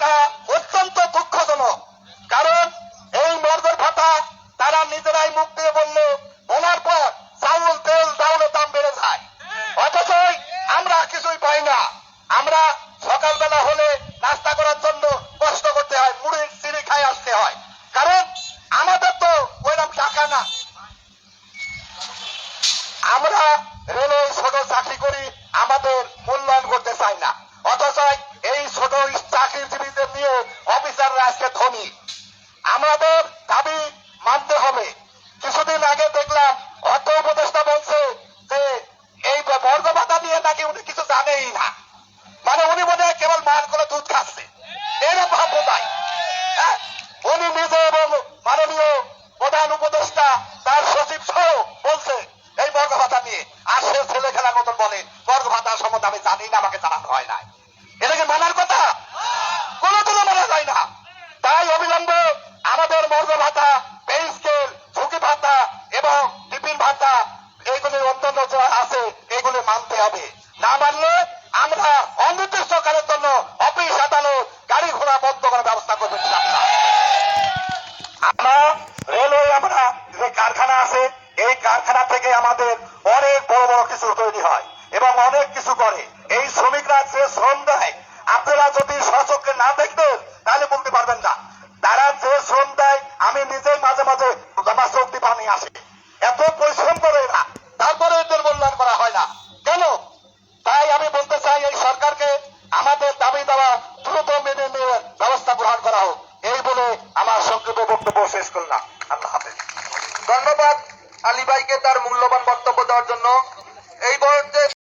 এটা অত্যন্ত দুঃখজনক। কারণ এই মর্দের ভাতা তারা নিজেরাই মুখ দিয়ে বলল, বলার পর চাউল, তেল দাউলের দাম বেড়ে যায়। অথচ আমরা কিছুই পাই না। আমরা সকালবেলা হলে নাস্তা করার জন্য কষ্ট করতে হয়, মুড়ি চিড়ি খাই আসতে হয়। কারণ আমাদের তো ওইরকম টাকা না। আমরা রেলে ছোট চাকরি করি, আমাদের মূল্যায়ন করতে চাই না। অথচ নিয়ে অফিসাররা আজকে ধনী। আমাদের দাবি মানতে হবে। কিছুদিন আগে দেখলাম অর্থ উপদেষ্টা বলছে যে, এই ভাতা নিয়ে নাকি উনি কিছু জানেই না। মানে উনি মনে হয় কেবল মান করে হবে না মানলে আমরা অনির্দিষ্টকালের জন্য অফিস আদালত গাড়ি ঘোড়া বন্ধ করার ব্যবস্থা করব। আমরা রেলওয়ে, আমরা যে কারখানা আছে, এই কারখানা থেকে আমাদের অনেক বড় বড় কিছু তৈরি হয় এবং অনেক কিছু করে। এই শ্রমিকরা যে শ্রম দেয়, আপনারা যদি সচক্ষে না দেখতেন তাহলে বলতে পারবেন না। তারা যে শ্রম দেয়, আমি নিজেই মাঝে মাঝে আমার চোখ পানি আসে। এত পরিশ্রম আমার সংক্ষেপে বক্তব্য শেষ করলাম। আল্লাহ হাফেজ। ধন্যবাদ আলী ভাইকে তার মূল্যবান বক্তব্য দেওয়ার জন্য।